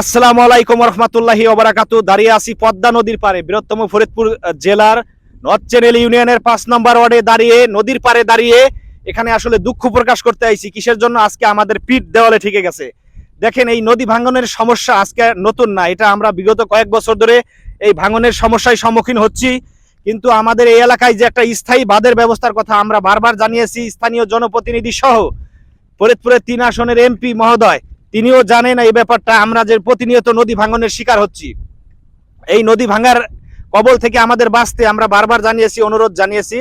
আসসালামু আলাইকুম রহমতুল্লাহি ওবরাকাতু। দাঁড়িয়ে আছি পদ্মা নদীর পারে বৃহত্তম ফরিদপুর জেলার নর্থ চ্যানেল ইউনিয়নের পাঁচ নম্বর ওয়ার্ডে দাঁড়িয়ে, নদীর পারে দাঁড়িয়ে এখানে আসলে দুঃখ প্রকাশ করতে আইছি। কিসের জন্য? আজকে আমাদের পিঠ দেওয়ালে ঠিকে গেছে। দেখেন, এই নদী ভাঙনের সমস্যা আজকে নতুন না, এটা আমরা বিগত কয়েক বছর ধরে এই ভাঙনের সমস্যায় সম্মুখীন হচ্ছি। কিন্তু আমাদের এই এলাকায় যে একটা স্থায়ী বাঁধের ব্যবস্থার কথা আমরা বারবার জানিয়েছি, স্থানীয় জনপ্রতিনিধি সহ, ফরিদপুরের তিন আসনের এমপি মহোদয়। তিনিও জানেন এই ব্যাপারটা, আমরা যে প্রতিনিয়ত নদী ভাঙনের শিকার হচ্ছি। এই নদী ভাঙার কবল থেকে আমাদের বাঁচতে আমরা বারবার জানিয়েছি, অনুরোধ জানিয়েছি।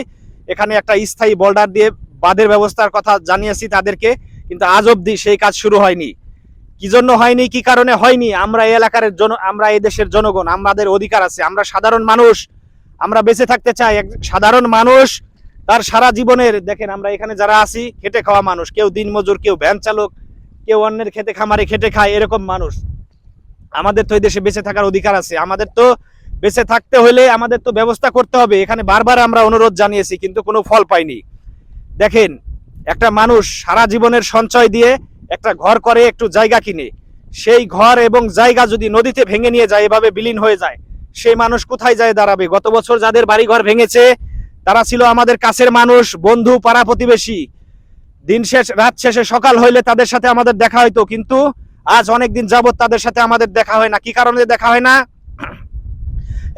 এখানে একটা স্থায়ী বোল্ডার দিয়ে বাঁধের ব্যবস্থার কথা জানিয়েছি তাদেরকে, কিন্তু আজ অবধি সেই কাজ শুরু হয়নি। কি জন্য হয়নি, কি কারণে হয়নি, আমরা এই এলাকার জন আমরা এই দেশের জনগণ, আমাদের অধিকার আছে, আমরা সাধারণ মানুষ। আমরা বেঁচে থাকতে চাই, এক সাধারণ মানুষ, তার সারা জীবনের, দেখেন আমরা এখানে যারা আছি, খেটে খাওয়া মানুষ, কেউ দিনমজুর, কেউ ভ্যান চালক কেউ অন্যের খেতে, খামারে খেটে খায়, এরকম মানুষ। আমাদের তো এই দেশে বেঁচে থাকার অধিকার আছে। আমাদের তো বেঁচে থাকতে হলে আমাদের তো ব্যবস্থা করতে হবে। এখানে বারবার আমরা অনুরোধ জানিয়েছি, কিন্তু কোনো ফল পাইনি। দেখেন, একটা মানুষ সারা জীবনের সঞ্চয় দিয়ে একটা ঘর করে, একটু জায়গা কিনে। সেই ঘর এবং জায়গা যদি নদীতে ভেঙে নিয়ে যায়, এভাবে বিলীন হয়ে যায়, সেই মানুষ কোথায় যায় দাঁড়াবে? গত বছর যাদের বাড়ি ঘর ভেঙেছে, তারা ছিল আমাদের কাছের মানুষ, বন্ধু, পাড়া প্রতিবেশী। দিন শেষ, রাত শেষে সকাল হইলে তাদের সাথে আমাদের দেখা হইতো, কিন্তু আজ অনেক দিন যাবত তাদের সাথে আমাদের দেখা হয় না। কি কারণে দেখা হয় না?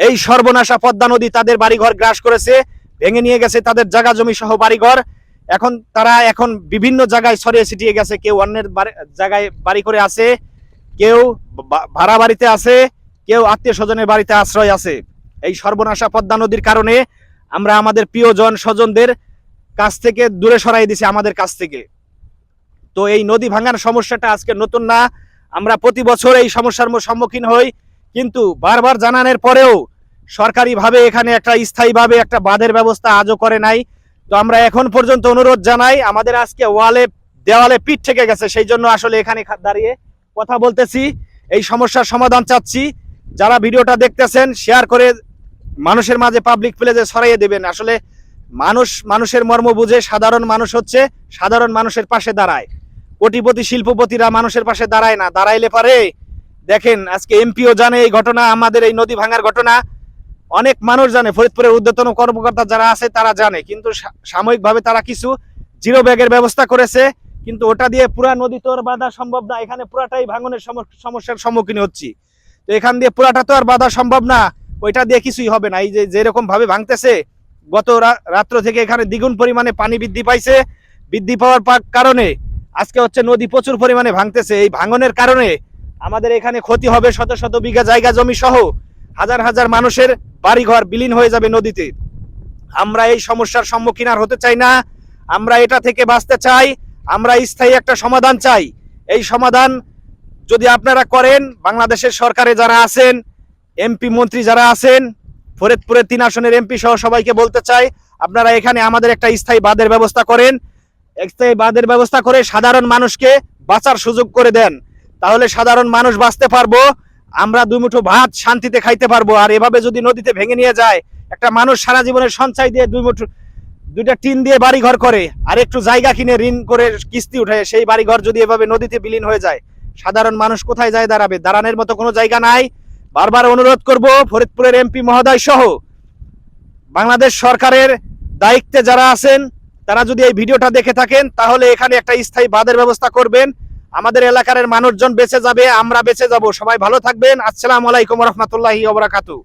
এই সর্বনাশা পদ্মা নদী তাদের বাড়িঘর গ্রাস করেছে, ভেঙে নিয়ে গেছে তাদের জায়গা জমি সহ বাড়িঘর। এখন তারা এখন বিভিন্ন জায়গায় ছড়িয়ে ছিটিয়ে গেছে, কেউ অন্যের জায়গায় বাড়ি করে আছে, কেউ ভাড়া বাড়িতে আছে, কেউ আত্মীয় স্বজনের বাড়িতে আশ্রয় আছে। এই সর্বনাশা পদ্মা নদীর কারণে আমরা আমাদের প্রিয়জন স্বজনদের কাছ থেকে দূরে সরাই দিছে আমাদের কাছ থেকে। তো এই নদী ভাঙার সমস্যাটা আজকে নতুন না। আমরা প্রতি বছর এই সমস্যার সম্মুখীন হই। কিন্তু বারবার জানানোর পরেও সরকারিভাবে এখানে একটা স্থায়ীভাবে একটা বাঁধের ব্যবস্থা আজও করে নাই। তো আমরা এখন পর্যন্ত অনুরোধ জানাই, আমাদের আজকে ওয়ালে, দেওয়ালে পিঠ থেকে গেছে। সেই জন্য আসলে এখানে দাঁড়িয়ে কথা বলতেছি। এই সমস্যার সমাধান চাচ্ছি। যারা ভিডিওটা দেখতেছেন শেয়ার করে মানুষের মাঝে পাবলিক প্লেসে ছড়াইয়ে দেবেন। আসলে মানুষ মানুষের মর্ম বুঝে, সাধারণ মানুষ হচ্ছে, সাধারণ মানুষের পাশে দাঁড়ায়। কোটিপতি, শিল্পপতিরা মানুষের পাশে দাঁড়ায় না, দাঁড়াইলে পারে। দেখেন, আজকে এমপিও জানে এই ঘটনা, আমাদের এই নদী ভাঙার ঘটনা। অনেক মানুষ জানে, ফরিদপুরের উদ্যতন কর্মকর্তা যারা আছে, তারা জানে। কিন্তু সাময়িকভাবে তারা কিছু জিরো ব্যাগের ব্যবস্থা করেছে, কিন্তু ওটা দিয়ে পুরা নদী তো আর বাঁধা সম্ভব না। এখানে পুরাটাই ভাঙনের সমস্যার সম্মুখীন হচ্ছি। তো এখান দিয়ে পুরাটা তো আর বাঁধা সম্ভব না, ওইটা দিয়ে কিছুই হবে না। এই যে যেরকম ভাবে ভাঙতেছে গত রাত্র থেকে এখানে দ্বিগুণ পরিমাণে পানি বৃদ্ধি পাইছে। বৃদ্ধি পাওয়ার কারণে আজকে হচ্ছে নদী প্রচুর পরিমাণে ভাঙতেছে। এই ভাঙনের কারণে আমাদের এখানে ক্ষতি হবে শত শত বিঘা জায়গা জমি সহ হাজার হাজার মানুষের বাড়িঘর বিলীন হয়ে যাবে নদীতে। আমরা এই সমস্যার সম্মুখীন আর হতে চাই না। আমরা এটা থেকে বাঁচতে চাই। আমরা স্থায়ী একটা সমাধান চাই। এই সমাধান যদি আপনারা করেন, বাংলাদেশের সরকারে যারা আছেন, এমপি মন্ত্রী যারা আছেন ফরিদপুরের তিন আসনের এমপি সহ সবাইকে বলতে চাই, আপনারা এখানে আমাদের একটা স্থায়ী বাঁধের ব্যবস্থা করেন। স্থায়ী বাঁধের ব্যবস্থা করে সাধারণ মানুষকে বাঁচার সুযোগ করে দেন। তাহলে সাধারণ মানুষ বাঁচতে পারব, আমরা দুই মুঠো ভাত শান্তিতে খাইতে পারব। আর এভাবে যদি নদীতে ভেঙে নিয়ে যায়, একটা মানুষ সারা জীবনের সঞ্চয় দিয়ে দুই মুঠো দুইটা টিন দিয়ে বাড়ি ঘর করে, আর একটু জায়গা কিনে ঋণ করে কিস্তি উঠে সেই বাড়ি ঘর যদি এভাবে নদীতে বিলীন হয়ে যায়, সাধারণ মানুষ কোথায় যায় দাঁড়াবে? দাঁড়ানোর মতো কোনো জায়গা নাই। বারবার অনুরোধ করব ফরিদপুরের এমপি মহোদয় সহ বাংলাদেশ সরকারের দায়িত্বে যারা আছেন, তারা যদি এই ভিডিওটা দেখে থাকেন, তাহলে এখানে একটা স্থায়ী বাঁধের ব্যবস্থা করবেন। আমাদের এলাকার মানুষজন বেঁচে যাবে, আমরা বেঁচে যাব। সবাই ভালো থাকবেন। আসসালামু আলাইকুম রহমতুল্লাহি ওবরাকাতু